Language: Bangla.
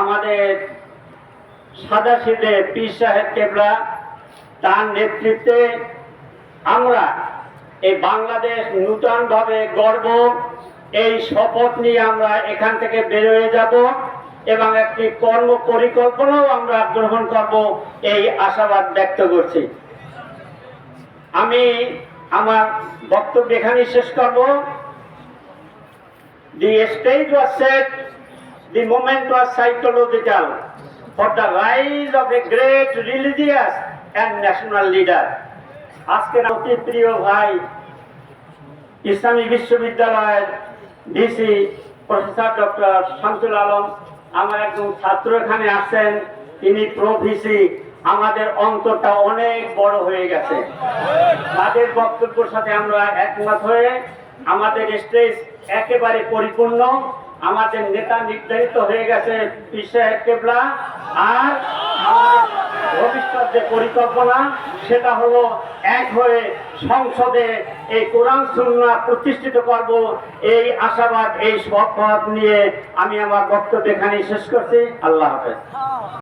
আমাদের সাদা সিদে পীর সাহেব কেবলা তার নেতৃত্বে আমরা এই বাংলাদেশ নূতনভাবে গর্ব এই শপথ নিয়ে আমরা এখান থেকে বেরোয় যাব এবং একটি কর্ম পরিকল্পনাও আমরা গ্রহণ করব এই আশাবাদ ব্যক্ত করছি। আমি আমার বক্তব্য এখানেই শেষ করব। The stage was set, the moment was psychological. For the rise of a great religious and national leader. আজকের অতি প্রিয় ভাই, ইসলামী বিশ্ববিদ্যালয়ের DC professor doctor Shamsul Alam, আমার একজন ছাত্র এখানে আসছেন তিনি প্রো ভিসি আমাদের অন্তরটা অনেক বড় হয়ে গেছে। তাদের বক্তব্যের সাথে আমরা একমত হয়ে আমাদের স্টেজ একেবারে পরিপূর্ণ। আমাদের নেতা নির্ধারিত হয়ে গেছে আর ভবিষ্যৎ যে পরিকল্পনা, সেটা হলো এক হয়ে সংসদে এই কোরআন সুন্না প্রতিষ্ঠিত করব। এই আশাবাদ, এই সব নিয়ে আমি আমার বক্তব্য এখানেই শেষ করছি। আল্লাহ হাফেজ।